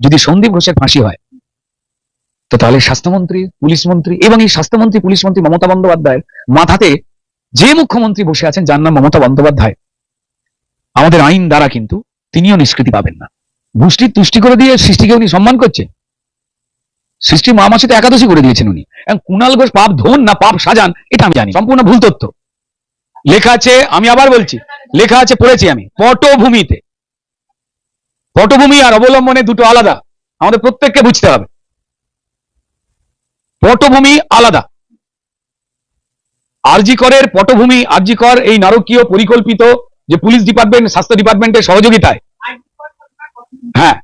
যদি সন্দীপ ঘোষের ফাঁসি হয়, তো তাহলে স্বাস্থ্যমন্ত্রী, পুলিশ মন্ত্রী এবং এই স্বাস্থ্যমন্ত্রী, পুলিশ মন্ত্রী মমতা বন্দ্যোপাধ্যায়ের মাথাতে যে মুখ্যমন্ত্রী বসে আছেন যার নাম মমতা বন্দ্যোপাধ্যায়, আমাদের আইন দ্বারা কিন্তু তিনিও নিষ্কৃতি পাবেন না। গোষ্ঠীর তুষ্টি করে দিয়ে সৃষ্টিকে উনি সম্মান করছে সৃষ্টি মা মাসে তো একাদশী করে দিয়েছেন উনি। কুণাল ঘোষ পাপ ধন না পাপ সাজান, এটা আমি জানি, সম্পূর্ণ ভুল তথ্য। লেখা আছে, আমি আবার বলছি, লেখা আছে পড়েছি আমি, পটভূমিতে। পটভূমি আর অবলম্বনে দুটো আলাদা। আমাদের প্রত্যেককে বুঝতে হবে। পটভূমি আলাদা। আরজি করের পটভূমি আরজি কর এই নারকীয় পরিকল্পিত যে পুলিশ ডিপার্টমেন্ট, স্বাস্থ্য ডিপার্টমেন্টের সহযোগিতায়। হ্যাঁ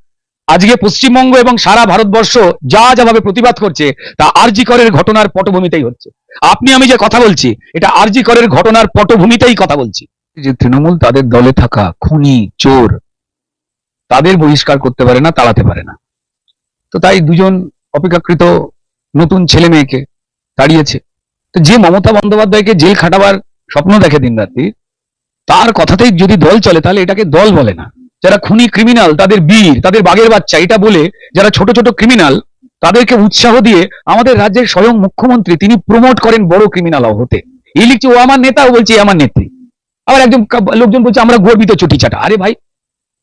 আজকে পশ্চিমবঙ্গ এবং সারা ভারতবর্ষ যা যাভাবে প্রতিবাদ করছে, তা আরজি করের ঘটনার পটভূমিতেই হচ্ছে। আপনি, আমি যে কথা বলছি, এটা আরজি করের ঘটনার পটভূমিতেই কথা বলছি। যে তৃণমূল তাদের দলে থাকা, খুনি, চোর তাদের বহিষ্কার করতে পারে না, তাড়াতে পারে না। তো তাই দুজন অপেক্ষাকৃত নতুন ছেলে মেয়েকে তাড়িয়েছে। তো যে মমতা বন্দ্যোপাধ্যায়কে জেল খাটাবার স্বপ্ন দেখে দিন রাত্রি তার কথাতেই যদি দল চলে, তাহলে এটাকে দল বলে না। যারা খুনি ক্রিমিনাল তাদের বীর, তাদের বাঘের বাচ্চা, এটা বলে যারা ছোট ছোট ক্রিমিনাল তাদেরকে উৎসাহ দিয়ে আমাদের রাজ্যের স্বয়ং মুখ্যমন্ত্রী তিনি প্রমোট করেন বড় ক্রিমিনাল হতে। এই লিখছে, ও আমার নেতা ও বলছে আমার নেত্রী। আবার একজন লোকজন বলছে, আমরা গর্বিত চটি চাটা। আরে ভাই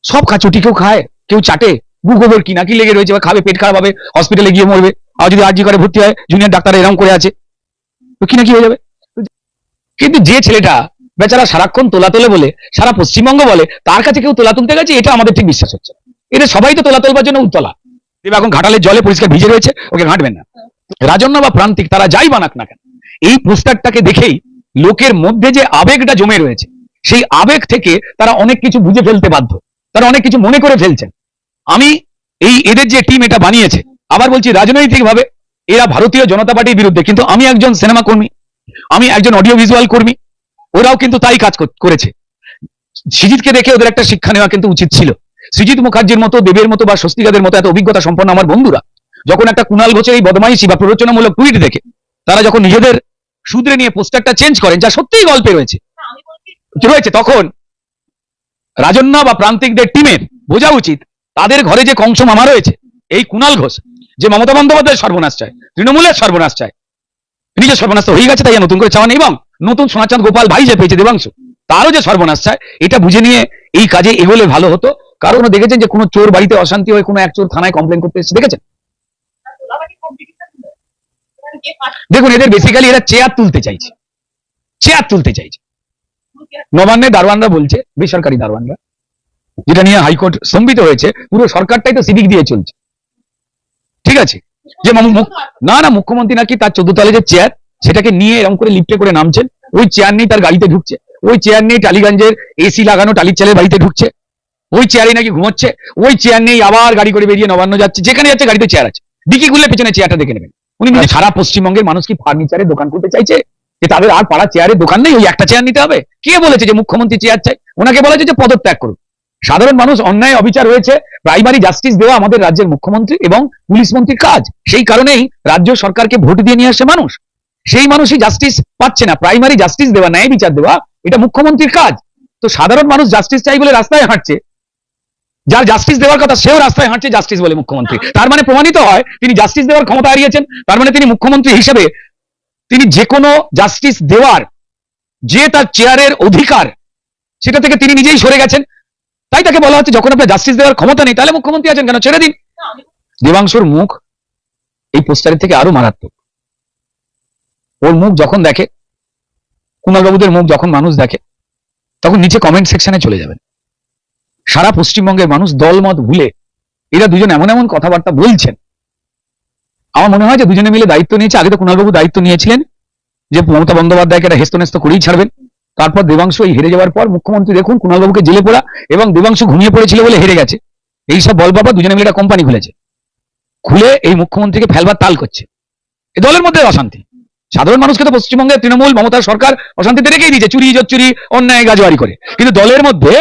সব খা চটি কেউ খায়, কেউ চাটে গু গোবর কি লেগে রয়েছে, বা খাবে, পেট খারাপ হবে হসপিটালে গিয়ে মরবে, আর যদি আর্জি করে ভর্তি হয় জুনিয়র ডাক্তার এরকম করে আছে, তো কি না কি হয়ে যাবে? কিন্তু যে ছেলেটা বেচারা সারাক্ষণ তোলা তোলে বলে, সারা পশ্চিমবঙ্গ বলে, তার কাছে কেউ তোলা তুলতে গেছে, এটা আমাদের ঠিক বিশ্বাস হচ্ছে এটা সবাই তো তোলা তোলবার জন্য উতলা। দেবে এখন ঘাটালের জলে পরিষ্কার ভিজে রয়েছে, ওকে ঘাঁটবেন না। রাজন্য বা প্রান্তিক, তারা যাই বানাক না কেন, এই পোস্টারটাকে দেখেই লোকের মধ্যে যে আবেগটা জমে রয়েছে, সেই আবেগ থেকে তারা অনেক কিছু বুঝে ফেলতে বাধ্য। তারা অনেক কিছু মনে করে ফেলছেন। আমি এই এদের যে টিম এটা বানিয়েছে, আবার বলছি রাজনৈতিকভাবে এরা ভারতীয় জনতা পার্টির বিরুদ্ধে, কিন্তু আমি একজন সিনেমা কর্মী, আমি একজন অডিও ভিজুয়াল কর্মী, ওরাও কিন্তু তাই কাজ করেছে। সৃজিতকে দেখে ওদের একটা শিক্ষা নেওয়া কিন্তু উচিত ছিল। সৃজিত মুখার্জির মতো দেবের মতো বা স্বস্তিকাদের মতো এত অভিজ্ঞতা সম্পন্ন আমার বন্ধুরা, যখন একটা কুণাল ঘোষের এই বদমাইশি বা প্ররোচনামূলক টুইট দেখে, তারা যখন নিজেদের সুদরে নিয়ে পোস্টারটা চেঞ্জ করেন, যা সত্যিই গল্পে রয়েছে। রয়েছে তখন রাজন্যা বা প্রান্তিকদের টিমের বোঝা উচিত তাদের ঘরে যে কংস মামা রয়েছে, এই কুণাল ঘোষ, যে মমতা বন্দ্যোপাধ্যায় সর্বনাশ চায়, তৃণমূলের সর্বনাশ চায়, নিজের সর্বনাশ হয়ে গেছে তাই নতুন করে চাওয়া এবং নতুন সোনাচাঁদ গোপাল ভাই যে পেয়েছে দেবাংশু, তারও যে সর্বনাশ চায়, এটা বুঝে নিয়ে এই কাজে এগোলে ভালো হতো। কারণ দেখেছেন যে কোনো চোর বাড়িতে অশান্তি হয়ে কোনো এক চোর থানায় কমপ্লেন করতে এসেছে, দেখেছেন? দেখুন, এদের বেসিক্যালি এরা চেয়ার তুলতে চাইছে চেয়ার তুলতে চাইছে। নবান্নে দারোয়ানরা বলছে বেসরকারি দারোয়ানরা যেটা নিয়ে হাইকোর্ট স্তম্ভিত হয়েছে পুরো সরকারটাই তো সিভিক দিয়ে চলছে। ঠিক আছে? যে না না মুখ্যমন্ত্রী নাকি তার চোদ্দ তলে যে চেয়ার সেটাকে নিয়ে এরকম করে লিফটে করে নামছেন ওই চেয়ার নিয়ে তার গাড়িতে ঢুকছে ওই চেয়ার নিয়ে টালিগঞ্জের এসি লাগানো টালির ছেলের বাড়িতে ঢুকছে ওই চেয়ারে নাকি ঘুমোচ্ছে ওই চেয়ার নিয়ে আবার গাড়ি করে বেরিয়ে নবান্ন যাচ্ছে যেখানে যাচ্ছে গাড়িতে চেয়ার আছে। ডিকি খুললে পেছনে চেয়ারটা দেখে নেবেন। উনি সারা পশ্চিমবঙ্গের মানুষ কি ফার্নিচারের দোকান করতে চাইছে? যে তাদের আর পাড়া চেয়ারের দোকান নেই, ওই একটা চেয়ার নিতে হবে। কে বলেছে যে মুখ্যমন্ত্রী চেয়ার চাই? ওনাকে বলেছে যে পদত্যাগ করুন। সাধারণ মানুষ অন্যায় অবিচার হয়েছে প্রাইমারি জাস্টিস দেওয়া আমাদের রাজ্যের মুখ্যমন্ত্রী এবং পুলিশ মন্ত্রীর কাজ। সেই কারণেই রাজ্য সরকারকে ভোট দিয়ে নিয়ে আসে মানুষ। সেই মানুষই জাস্টিস পাচ্ছে না প্রাইমারি জাস্টিস দেওয়া, ন্যায় বিচার দেওয়া, এটা মুখ্যমন্ত্রীর কাজ। তো সাধারণ মানুষ জাস্টিস চাই বলে রাস্তায় হাঁটছে। যার জাস্টিস দেওয়ার কথা সেও রাস্তায় হাঁটছে জাস্টিস বলে মুখ্যমন্ত্রী। তার মানে প্রমাণিত হয়, তিনি জাস্টিস দেওয়ার ক্ষমতা হারিয়েছেন, তার মানে তিনি মুখ্যমন্ত্রী হিসেবে তিনি যে কোনো জাস্টিস দেওয়ার যে তার চেয়ারের অধিকার, সেটা থেকে তিনি নিজেই সরে গেছেন। তাই তাকে বলা হচ্ছে, যখন আপনার জাস্টিস দেওয়ার ক্ষমতা নেই, তাহলে মুখ্যমন্ত্রী আছেন কেন? ছেড়ে দিন। দেবাংশুর মুখ এই পোস্টারের থেকে আরও মারাত্মক। ওর মুখ যখন দেখে কুণাল বাবুদের মুখ যখন মানুষ দেখে, তখন নিচে কমেন্ট সেকশনে চলে যাবেন। সারা পশ্চিমবঙ্গের মানুষ দলমত ভুলে এরা দুজন এমন এমন কথাবার্তা বলছেন আমার মনে হয় যে দুজনে মিলে দায়িত্ব নিয়েছে। আগে তো কুণালবাবু দায়িত্ব নিয়েছিলেন যে মমতা বন্দ্যোপাধ্যায়কে একটা হেস্তনেস্ত করেই ছাড়বেন। তারপর দেবাংশু এই হেরে যাওয়ার পর মুখ্যমন্ত্রী দেখুন, কুণালবাবুকে জেলে পড়া এবং দেবাংশু ঘুমিয়ে পড়েছিল বলে হেরে গেছে। এইসব বল বাবা দুজনে মিলে একটা কোম্পানি খুলেছে। খুলে এই মুখ্যমন্ত্রীকে ফেলবার তাল করছে। এ দলের মধ্যে অশান্তি। সাধারণ মানুষকে তো পশ্চিমবঙ্গের তৃণমূল, মমতার সরকার অশান্তিতে রেখেই দিয়েছে। চুরি চুরি অন্যায়, গাজোয়ারি করে। কিন্তু দলের মধ্যে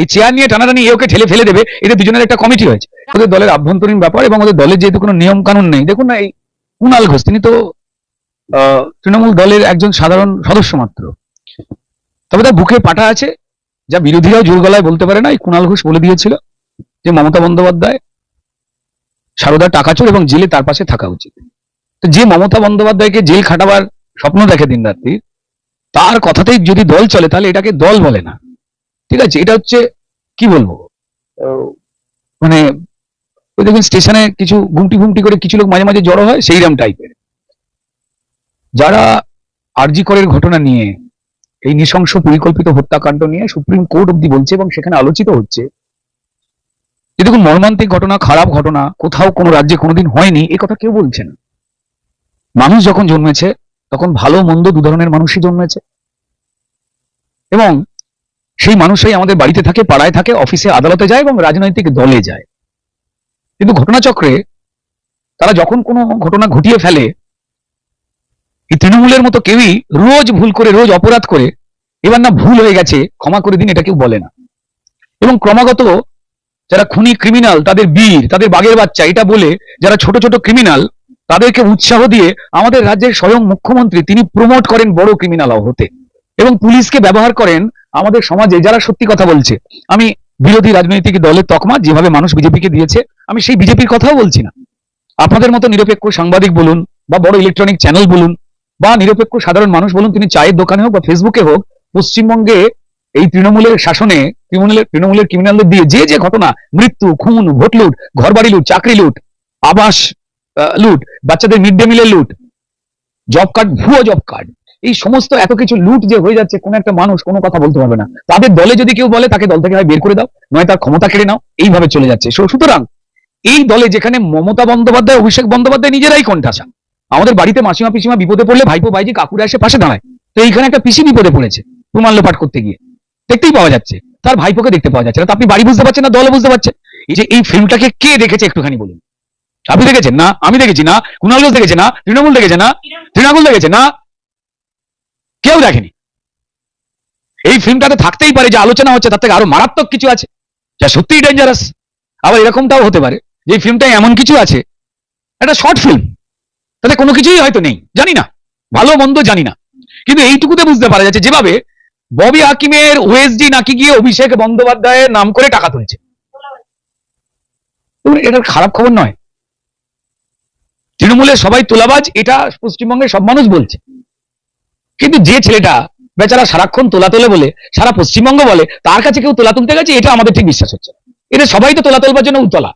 এই চেয়ার নিয়ে টানাটানি এ ওকে ঠেলে ফেলে দেবে, এদের দুজনের একটা কমিটি হয়েছে ওদের দলের আভ্যন্তরীণ ব্যাপার এবং ওদের দলের যেহেতু কোনো নিয়ম কানুন নেই, দেখুন না এই কুণাল ঘোষ, তিনি তো তৃণমূল দলের একজন সাধারণ সদস্য মাত্র। তবে তার বুকে পাটা আছে, যা বিরোধীরাও জোর গলায় বলতে পারে না, এই কুণাল ঘোষ বলে দিয়েছিল যে মমতা বন্দ্যোপাধ্যায় সারদা টাকাচোর এবং জেলে তার পাশে থাকা উচিত। তো যে মমতা বন্দ্যোপাধ্যায়কে জেল খাটাবার স্বপ্ন দেখে দিন রাত্রি তার কথাতেই যদি দল চলে, তাহলে এটাকে দল বলে না। ঠিক আছে? এটা হচ্ছে কি বলব? মানে ওই দেখবেন স্টেশনে কিছু ঘুমটি ঘুমটি করে কিছু লোক মাঝে মাঝে জড়ো হয় সেইরকম টাইপের যারা আরজি করের ঘটনা নিয়ে এই নৃশংস পরিকল্পিত হত্যাকাণ্ড নিয়ে সুপ্রিম কোর্ট অব্দি বলছে এবং সেখানে আলোচিত হচ্ছে, যে দেখুন মর্মান্তিক ঘটনা, খারাপ ঘটনা, কোথাও কোনো রাজ্যে কোনোদিন হয়নি এই কথা কেউ বলছে না। মানুষ যখন জন্মেছে, তখন ভালো মন্দ দু ধরনের মানুষই জন্মেছে। এবং সেই মানুষই আমাদের বাড়িতে থাকে, পাড়ায় থাকে, অফিসে, আদালতে যায় এবং রাজনৈতিক দলে যায়। কিন্তু ঘটনাচক্রে তারা যখন কোনো ঘটনা ঘটিয়ে ফেলে, এই তৃণমূলের মতো কেউই রোজ ভুল করে, রোজ অপরাধ করে, এবার না ভুল হয়ে গেছে, ক্ষমা করে দিন, এটা কেউ বলে না। এবং ক্রমাগত যারা খুনি ক্রিমিনাল, তাদের বীর, তাদের বাগের বাচ্চা, এটা বলে যারা ছোট ছোট ক্রিমিনাল, তাদেরকে উৎসাহ দিয়ে আমাদের রাজ্যের স্বয়ং মুখ্যমন্ত্রী, তিনি প্রমোট করেন বড় ক্রিমিনাল হতে এবং পুলিশকে ব্যবহার করেন আমাদের সমাজে যারা সত্যি কথা বলছে, আমি বিরোধী রাজনৈতিক দলের তকমা যেভাবে মানুষ বিজেপিকে দিয়েছে, আমি সেই বিজেপির কথাও বলছি না। আপনাদের মতো নিরপেক্ষ সাংবাদিক বলুন বা বড় ইলেকট্রনিক চ্যানেল বলুন বা নিরপেক্ষ সাধারণ মানুষ বলুন, তিনি চায়ের দোকানে হোক বা ফেসবুকে হোক, পশ্চিমবঙ্গে এই তৃণমূলের শাসনে, তৃণমূলের তৃণমূলের ক্রিমিনালদের দিয়ে যে যে ঘটনা, মৃত্যু, খুন ভোট লুট ঘর বাড়ি লুট, চাকরি লুট, আবাস লুট, বাচ্চাদের মিড ডে মিলের লুট জব কার্ড ভুয়ো জব কার্ড এই সমস্ত এত কিছু লুট যে হয়ে যাচ্ছে, কোন একটা মানুষ কোনো কথা বলতে পারবে না। তাদের দলে যদি কেউ বলে, তাকে দল থেকে হয় বের করে দাও, নয় তার ক্ষমতা কেড়ে নাও, এইভাবে চলে যাচ্ছে। সুতরাং এই দলে যেখানে মমতা বন্দ্যোপাধ্যায়, অভিষেক বন্দ্যোপাধ্যায় নিজেরাই কণ্ঠাসা। আমাদের বাড়িতে মাসিমা পিসিমা বিপদে পড়লে ভাইপো ভাইজি কাকুরা এসে পাশে দাঁড়ায়। তো এইখানে একটা পিসি বিপদে পড়েছে, প্রমাণ লোপাট করতে গিয়ে। দেখতেই পাওয়া যাচ্ছে, তার ভাইপোকে দেখতে পাওয়া যাচ্ছে না। আপনি বাড়ি বুঝতে পারছেন না, দলে বুঝতে পারছেন? এই যে এই ফিল্মটাকে কে দেখেছে একটুখানি বলুন? আপনি দেখেছেন না? আমি দেখেছি না? কুণাল দেখেছে না? তৃণমূল দেখেছে না? তৃণমূল দেখেছে না? কেউ দেখেনি। এই ফিল্মটাতে থাকতেই পারে যে আলোচনা হচ্ছে তার থেকে আরও মারাত্মক কিছু আছে যা সত্যিই ডেঞ্জারাস আবার এরকমটাও হতে পারে যে এই ফিল্মটায় এমন কিছু আছে একটা শর্ট ফিল্ম তাতে কোনো কিছুই হয়তো নেই জানি না ভালো মন্দ জানি না। কিন্তু এইটুকুতে বুঝতে পারা যাচ্ছে যেভাবে ববি হাকিমের ওএসডি নাকি গিয়ে অভিষেক বন্দ্যোপাধ্যায়ের নাম করে টাকা তুলছে। দেখুন, এটা খারাপ খবর নয়। তৃণমূলের সবাই তোলাবাজ এটা পশ্চিমবঙ্গের সব মানুষ বলছে। কিন্তু যে ছেলেটা বেচারা সারাক্ষণ তোলা তোলে বলে, সারা পশ্চিমবঙ্গ বলে, তার কাছে কেউ তোলা তুলতে গেছে, এটা আমাদের ঠিক বিশ্বাস হচ্ছে এটা সবাই তো তোলা তোলবার জন্য উতলা।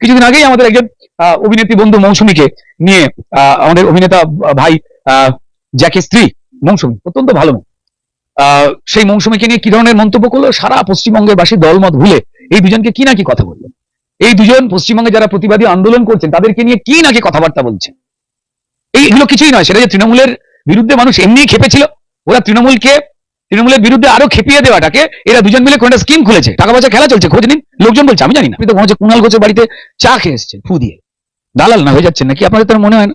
কিছুদিন আগেই আমাদের একজন অভিনেত্রী বন্ধু মৌসুমীকে নিয়ে আমাদের অভিনেতা ভাই জ্যাকের স্ত্রী, মৌসুমী, অত্যন্ত ভালো সেই মৌসুমীকে নিয়ে কি ধরনের মন্তব্য করল? সারা পশ্চিমবঙ্গের বাসী দলমত ভুলে এই দুজনকে কি নাকি কথা বলল? এই দুজন পশ্চিমবঙ্গে যারা প্রতিবাদী আন্দোলন করছেন, তাদেরকে নিয়ে কি নাকি কথাবার্তা বলছেন এইগুলো কিছুই নয়, সেটা যে তৃণমূলের বিরুদ্ধে মানুষ এমনি খেপেছিল। ওরা তৃণমূলকে, তৃণমূলের বিরুদ্ধে আরও খেপিয়ে দেওয়াটাকে এরা দুজন মিলে কোনটা স্কিম খুলেছে। টাকা পয়সা খেলা চলছে, খোঁজ নিন, লোকজন বলছে, আমি জানি না। তো হচ্ছে কুণাল ঘোষের বাড়িতে চা খেয়ে এসছেন ফু দিয়ে। দালাল না, হয়ে যাচ্ছেন নাকি? আপনাদের তার মনে হয় না।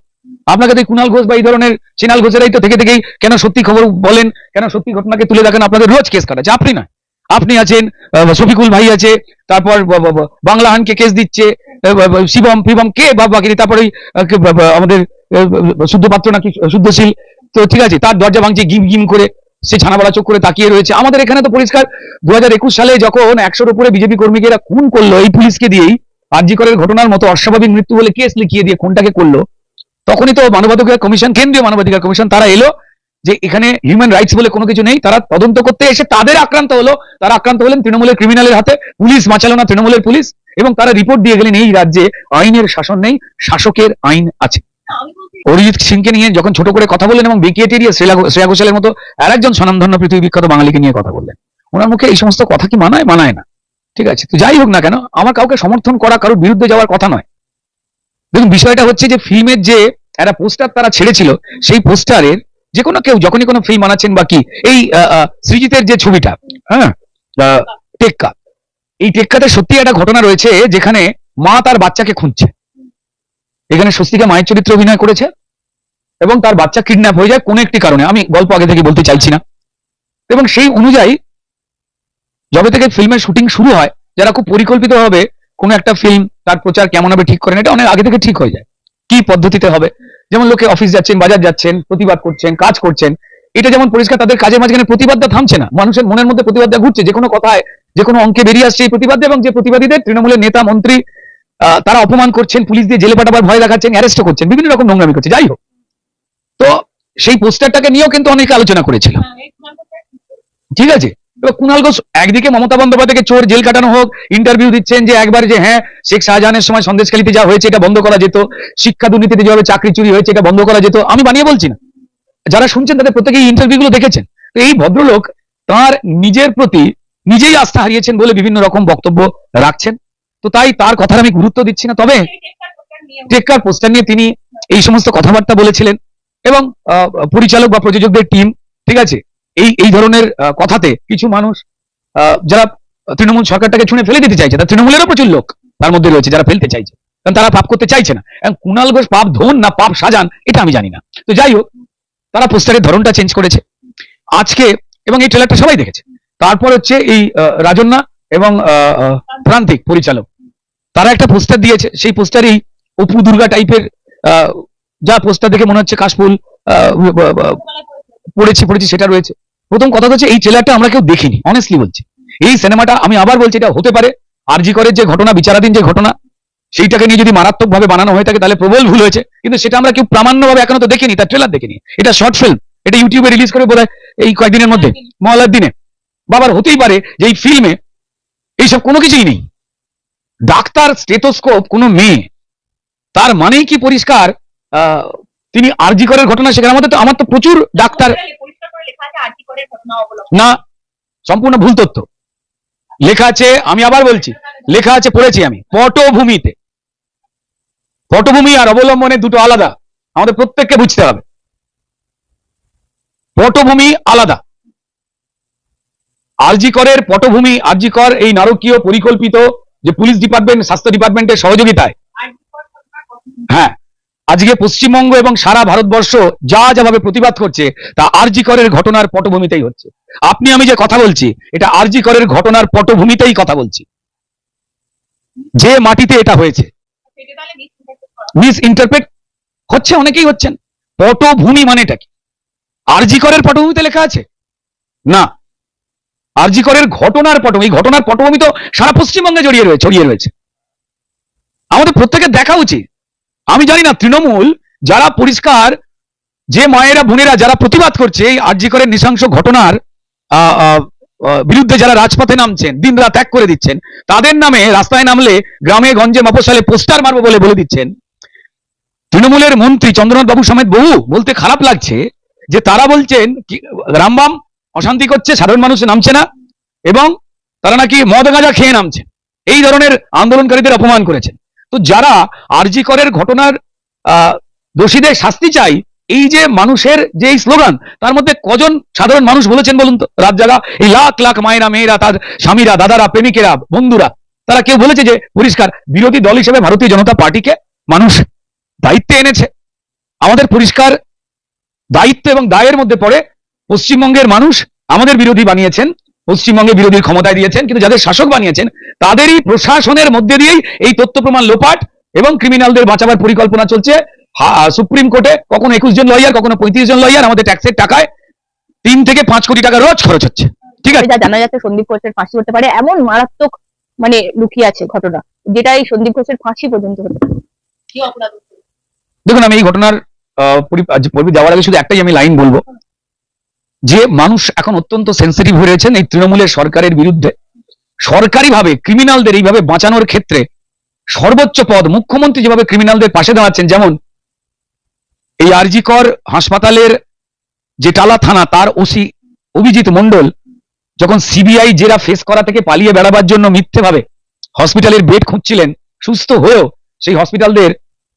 আপনাকে তো ঘোষ বা এই ধরনের চেনাল ঘোষেরাই তো থেকে থেকেই কেন সত্যি খবর বলেন, কেন সত্যি ঘটনাকে তুলে দেখেন আপনাদের রোজ কেস কাটাচ্ছে আপনি না আপনি আছেন শফিকুল ভাই আছে তারপর ব- ব- ব- বাংলাহানকে কেস দিচ্ছে শিবম ফিবম কে বা বাকি তারপরে ওই, আমাদের শুদ্ধ পাত্র নাকি শুদ্ধশীল তো ঠিক আছে তার দরজা ভাঙছে গিম গিম করে সে ছানাবড়া চোখ করে তাকিয়ে রয়েছে। আমাদের এখানে তো পরিষ্কার দু হাজার একুশ সালে যখন একশোর উপরে বিজেপি কর্মীকে এরা খুন করল এই পুলিশকে দিয়েই আরজিকরের ঘটনার মতো অস্বাভাবিক মৃত্যু বলে কেস লিখিয়ে দিয়ে খুনটাকে করল তখনই তো মানবাধিকার কমিশন কেন্দ্রীয় মানবাধিকার কমিশন তারা এলো যে এখানে হিউম্যান রাইটস বলে কোনো কিছু নেই, তারা তদন্ত করতে এসে তাদের আক্রান্ত হলো। তারা আক্রান্ত হলেন তৃণমূলের ক্রিমিনালের হাতে। পুলিশ বাঁচালো না তৃণমূলের পুলিশ। এবং তারা রিপোর্ট দিয়ে গেলেন, এই রাজ্যে আইনের শাসন নেই, শাসকের আইন আছে। অরিজিৎ সিংকে নিয়ে যখন ছোট করে কথা বললেন এবং বিকিয়ে টেরিয়ে শ্রেয়া ঘোষালের মতো আর একজন স্বনামধন্য পৃথিবী বিখ্যাত বাঙালিকে নিয়ে কথা বললেন। ওনার মুখে এই সমস্ত কথা কি মানায়? মানায় না। ঠিক আছে, তো যাই হোক না কেন, আমার কাউকে সমর্থন করা কারোর বিরুদ্ধে যাওয়ার কথা নয়। দেখুন, বিষয়টা হচ্ছে যে ফিল্মের যে একটা পোস্টার তারা ছেড়েছিল, সেই পোস্টারের যে কোনো কেউ, যখনই কোনো ফিল্ম বানাচ্ছেন বা কি, এই সৃজিতের যে ছবিটা হ্যাঁ টেক্কা, এই টেক্কাতে সত্যি একটা ঘটনা রয়েছে যেখানে মা তার বাচ্চাকে খুঁজছে। এখানে স্বস্তিকা মায়ের চরিত্রে অভিনয় করেছে এবং তার বাচ্চা কিডন্যাপ হয়ে যায় কোনো একটি কারণে। আমি গল্প আগে থেকে বলতে চাইছি না। এবং সেই অনুযায়ী যবে থেকে ফিল্মের শুটিং শুরু হয়, যারা খুব পরিকল্পিতভাবে কোনো একটা ফিল্ম তার প্রচার কেমন হবে ঠিক করেন এটা অনেক আগে থেকে ঠিক হয়ে যায়। কি পদ্ধতিতে হবে? যেমন লোকে অফিস যাচ্ছেন বাজার যাচ্ছেন প্রতিবাদ করছেন কাজ করছেন এটা যেমন পরিষ্কার তাদের কাজের মাঝখানে প্রতিবাদটা থামছে না। মানুষের মনের মধ্যে প্রতিবাদটা ঘুরছে। যে কোনো কথায় যে কোনো অঙ্কে বেরিয়ে আসছে এই প্রতিবাদ এবং যে প্রতিবাদীদের তৃণমূলের নেতা মন্ত্রী আহ, তারা অপমান করছেন পুলিশ দিয়ে জেলে পাঠাবার ভয় দেখাচ্ছেন অ্যারেস্ট করছেন বিভিন্ন রকম নোংরামি করছে যাই হোক। তো সেই পোস্টারটাকে নিয়েও কিন্তু অনেকে আলোচনা করেছিল। ঠিক আছে? এবার কুণাল ঘোষ একদিকে মমতা বন্দ্যোপাধ্যায়কে চোর জেল কাটানো হোক ইন্টারভিউ দিচ্ছেন যে একবার যে হ্যাঁ শেখ শাহজাহানের সময় সন্দেশখালিতে যা হয়েছে এটা বন্ধ করা যেত, শিক্ষা দুর্নীতিতে যেভাবে চাকরি চুরি হয়েছে এটা বন্ধ করা যেত, আমি বানিয়ে বলছি না। যারা শুনছেন তাদের প্রত্যেকে এই ইন্টারভিউ গুলো দেখেছেন। এই ভদ্রলোক তার নিজের প্রতি নিজেই আস্থা হারিয়েছেন বলে বিভিন্ন রকম বক্তব্য রাখছেন। তো তাই তার কথার আমি গুরুত্ব দিচ্ছি না, তবে টেক্কার পোস্টার নিয়ে তিনি এই সমস্ত কথাবার্তা বলেছিলেন এবং পরিচালক বা প্রযোজকদের টিম ঠিক আছে? এই এই ধরনের কথাতে কিছু মানুষ যারা তৃণমূল সরকারটাকে ছুঁড়ে ফেলে দিতে চাইছে তা তৃণমূলেরও প্রচুর লোক তার মধ্যে রয়েছে যারা ফেলতে চাইছে। কারণ তারা পাপ করতে চাইছে না। এখন কুণাল ঘোষ পাপ ধন না পাপ সাজান এটা আমি জানি না। তো যাই হোক তারা পোস্টারের ধরনটা চেঞ্জ করেছে। আজকে এবং এই ট্রেলারটা সবাই দেখেছে। তারপর হচ্ছে এই আহ, রাজন্যা এবং প্রান্তিক পরিচালক। তারা একটা পোস্টার দিয়েছে। সেই পোস্টারেই অপু দুর্গা টাইপের যা পোস্টার দেখে মনে হচ্ছে কাশফুল পড়েছি পড়েছি সেটা রয়েছে। প্রথম কথা হচ্ছে এই ট্রেলারটা আমরা কেউ দেখিনি অনেস্টলি বলছি। এই সিনেমাটা আমি আবার বলছি, এটা হতে পারে আরজি করের যে ঘটনা, বিচারাধীন যে ঘটনা, সেইটাকে নিয়ে যদি মারাত্মক ভাবে বানানো হয়ে থাকে, তাহলে প্রবল ভুল হয়েছে। কিন্তু সেটা আমরা কেউ প্রামাণ্যভাবে এখনও তো দেখিনি, তার ট্রেলার দেখিনি। এটা শর্ট ফিল্ম এটা ইউটিউবে রিলিজ করে বোধহয় এই কয়েকদিনের মধ্যে মহলার দিনে। বাবার হতেই পারে যে এই ফিল্মে এইসব কোনো কিছুই নেই। ডাক্তার স্টেথোস্কোপ কোনো মেয়ে, তার মানেই কি পরিষ্কার? তিনি আরজি করের ঘটনা সেখানে আমাদের তো আমার তো প্রচুর ডাক্তার না সম্পূর্ণ ভুল তথ্য। লেখা আছে আমি আবার বলছি লেখা আছে পড়েছি আমি পটভূমিতে। পটভূমি আর অবলম্বনে দুটো আলাদা আমাদের প্রত্যেককে বুঝতে হবে। পটভূমি আলাদা। আরজি করের পটভূমি আরজি কর এই নারকীয় পরিকল্পিত যে পুলিশ ডিপার্টমেন্ট স্বাস্থ্য ডিপার্টমেন্টের সহযোগিতায়। হ্যাঁ। আজকে পশ্চিমবঙ্গ এবং সারা ভারতবর্ষ যা যাভাবে প্রতিবাদ করছে, তা আরজি করের ঘটনার পটভূমিতেই হচ্ছে। আপনি, আমি যে কথা বলছি, এটা আরজি করের ঘটনার পটভূমিতেই কথা বলছি। যে মাটিতে এটা হয়েছে। মিস ইন্টারপ্রেট হচ্ছে, অনেকেই হচ্ছেন। পটভূমি মানেটা কি? আরজি করের পটভূমিতে লেখা আছে? না। আরজি করের ঘটনার পটভূমি ঘটনার পটভূমি তো সারা পশ্চিমবঙ্গে জড়িয়ে রয়েছে ছড়িয়ে রয়েছে। আমাদের প্রত্যেকের দেখা উচিত। আমি জানি না, তৃণমূল যারা পরিষ্কার, যে মায়েরা, বোনেরা যারা প্রতিবাদ করছে এই আরজি করে নৃশংস ঘটনার বিরুদ্ধে যারা রাজপথে নামছেন দিন রাত এক করে দিচ্ছেন, তাদের নামে রাস্তায় নামলে গ্রামে, গঞ্জে মফসালে পোস্টার মারবো বলে বলে দিচ্ছেন। তৃণমূলের মন্ত্রী চন্দ্রনাথ বাবু সমেত বহু বলতে খারাপ লাগছে যে তারা বলছেন রামবাম অশান্তি করছে, সাধারণ মানুষ নামছে না, এবং তারা নাকি মদ গাঁজা খেয়ে নামছে। এই ধরনের আন্দোলনকারীদের অপমান করেছেন। তো যারা আরজি করের ঘটনার দোষীদের শাস্তি চাই, এই যে মানুষের যে স্লোগান, তার মধ্যে কজন সাধারণ মানুষ বলেছেন বলুন তো? রাত জাগা, এই লাখ লাখ মায়েরা, মেয়েরা, তার স্বামীরা, দাদারা, প্রেমিকেরা, বন্ধুরা, তারা কেউ বলেছে যে, পরিষ্কার, বিরোধী দল হিসেবে ভারতীয় জনতা পার্টিকে মানুষ দায়িত্বে এনেছে। আমাদের পরিষ্কার দায়িত্ব এবং দায়ের মধ্যে পড়ে পশ্চিমবঙ্গের মানুষ আমাদের বিরোধী বানিয়েছেন। পশ্চিমবঙ্গে বিরোধীর ক্ষমতায় দিয়েছেন কিন্তু যাদের শাসক বানিয়েছেন তাদেরই প্রশাসনের মধ্যে দিয়েই এই তথ্য প্রমাণ লোপাট এবং ক্রিমিনালদের বাঁচাবার পরিকল্পনা চলছে। সুপ্রিম কোর্টে কখনো একুশ জন লয়ার কখনো পঁয়ত্রিশ জন লয়ার আমাদের ট্যাক্সের টাকায় তিন থেকে পাঁচ কোটি টাকা রোজ খরচ হচ্ছে। ঠিক আছে? যা জানা যাচ্ছে সন্দীপ ঘোষের ফাঁসি হতে পারে এমন মারাত্মক মানে লুকিয়ে আছে ঘটনা যেটা এই সন্দীপ ঘোষের ফাঁসি পর্যন্ত হতে? দেখুন আমি এই ঘটনার যাওয়ার আগে শুধু একটাই আমি লাইন বলব। যে মানুষ এখন অত্যন্ত সেন্সিটিভ হয়ে রয়েছেন এই তৃণমূলের সরকারের বিরুদ্ধে, সরকারিভাবে ক্রিমিনালদের এইভাবে বাঁচানোর ক্ষেত্রে সর্বোচ্চ পদ মুখ্যমন্ত্রী যেভাবে ক্রিমিনালদের পাশে দাঁড়াচ্ছেন, যেমন এই আরজি কর হাসপাতালের যে টালা থানা, তার ওসি অভিজিৎ মন্ডল যখন সিবিআই জেরা ফেস করা থেকে পালিয়ে বেড়াবার জন্য মিথ্যেভাবে হসপিটালের বেড খুঁজছিলেন, সুস্থ হয়েও সেই হসপিটালদের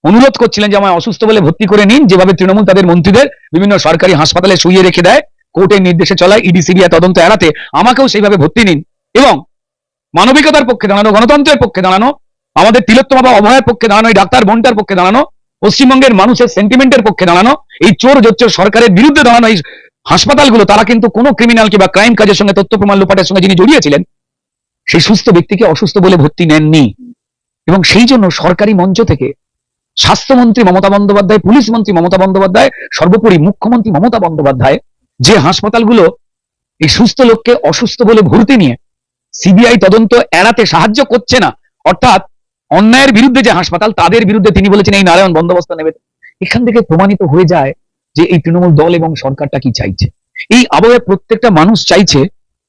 অনুরোধ করছিলেন যে আমায় অসুস্থ বলে ভর্তি করে নিন, যেভাবে তৃণমূল তাদের মন্ত্রীদের বিভিন্ন সরকারি হাসপাতালে শুইয়ে রেখে দেয় কোর্টের নির্দেশে চলায় ইডি, সিবিআই তদন্ত এড়াতে আমাকেও সেইভাবে ভর্তি নিন। এবং মানবিকতার পক্ষে দাঁড়ানো, গণতন্ত্রের পক্ষে দাঁড়ানো, আমাদের তিলোত্তমা বা অভয়ের পক্ষে দাঁড়ানো ডাক্তার বোনটার পক্ষে দাঁড়ানো, পশ্চিমবঙ্গের মানুষের সেন্টিমেন্টের পক্ষে দাঁড়ানো, এই চোর জোচ্চোর সরকারের বিরুদ্ধে দাঁড়ানো, এই হাসপাতালগুলো, তারা কিন্তু কোনো ক্রিমিনাল কিংবা ক্রাইম কাজের সঙ্গে, তথ্য প্রমাণ লোপাটের সঙ্গে যিনি জড়িয়েছিলেন, সেই সুস্থ ব্যক্তিকে অসুস্থ বলে ভর্তি নেননি। এবং সেই জন্য সরকারি মঞ্চ থেকে স্বাস্থ্যমন্ত্রী মমতা বন্দ্যোপাধ্যায়, পুলিশ মন্ত্রী মমতা বন্দ্যোপাধ্যায়, সর্বোপরি মুখ্যমন্ত্রী মমতা বন্দ্যোপাধ্যায় যে হাসপাতালগুলো এই সুস্থ লোককে অসুস্থ বলে ভর্তি নিয়ে সিবিআই তদন্ত এড়াতে সাহায্য করছে না, অর্থাৎ অন্যায়ের বিরুদ্ধে যে হাসপাতাল, তাদের বিরুদ্ধে তিনি বলেছেন এই নারায়ণ বন্দোবস্ত নেবে। এখান থেকে প্রমাণিত হয়ে যায় যে এই তৃণমূল দল এবং সরকারটা কি চাইছে। এই আবহে প্রত্যেকটা মানুষ চাইছে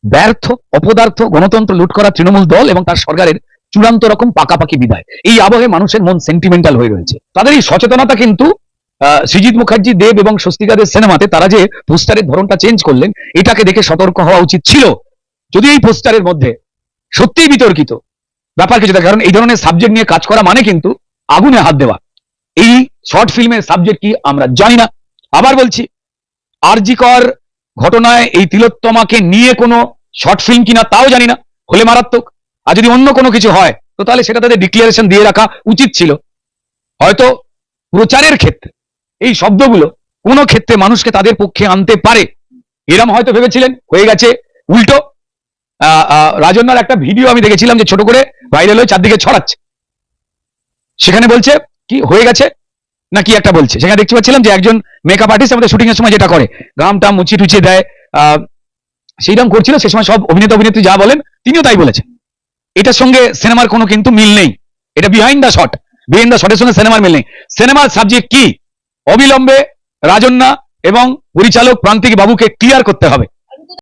ব্যর্থ, অপদার্থ, গণতন্ত্র লুট করা তৃণমূল দল এবং তার সরকারের চূড়ান্ত রকম পাকাপাকি বিদায় এই আবহে মানুষের মন সেন্টিমেন্টাল হয়ে রয়েছে। তাদের এই সচেতনতা কিন্তু সৃজিত মুখার্জি, দেব এবং স্বস্তিকাদের সিনেমাতে তারা যে পোস্টারের ধরনটা চেঞ্জ করলেন, এটাকে দেখে সতর্ক হওয়া উচিত ছিল। যদি এই পোস্টারের মধ্যে সত্যিই বিতর্কিত ব্যাপার কিছু কারণ এই ধরনের সাবজেক্ট নিয়ে কাজ করা মানে কিন্তু আগুনে হাত দেওয়া। এই শর্ট ফিল্মের সাবজেক্ট কি আমরা জানি না। আবার বলছি, আরজিকর ঘটনায় এই তিলোত্তমাকে নিয়ে কোনো শর্ট ফিল্ম কিনা তাও জানি না, হলে মারাত্মক। আর যদি অন্য কোনো কিছু হয়, তো তাহলে সেটা তাদের ডিক্লারেশন দিয়ে রাখা উচিত ছিল। হয়তো প্রচারের ক্ষেত্রে এই শব্দগুলো কোনো ক্ষেত্রে মানুষকে তাদের পক্ষে আনতে পারে। এরম হয়তো ভেবেছিলেন, হয়ে গেছে। উল্টো রাজন্যার একটা ভিডিও আমি দেখেছিলাম যে ছোট করে ভাইরাল হয়ে চারদিকে ছড়াচ্ছে। সেখানে বলছে, কি, হয়ে গেছে? না, কি একটা বলছে? সেখানে দেখতে পাচ্ছিলাম যে একজন মেকআপ আর্টিস্ট আমাদের শুটিং এর সময় যেটা করে, গাম টাম মুচিয়ে টুচিয়ে দেয় সেইরকম করছিল, সে সময় সব অভিনেতা অভিনেত্রী যা বলেন, তিনিও তাই বলেছেন। এটার সঙ্গে সিনেমার কোনো কিন্তু মিল নেই। এটা behind the shot behind the শটের সঙ্গে সিনেমার মিল নেই। সিনেমার সাবজেক্ট কি? অবিলম্বে রাজন্যা এবং পরিচালক প্রান্তিক বাবুকে ক্লিয়ার করতে হবে।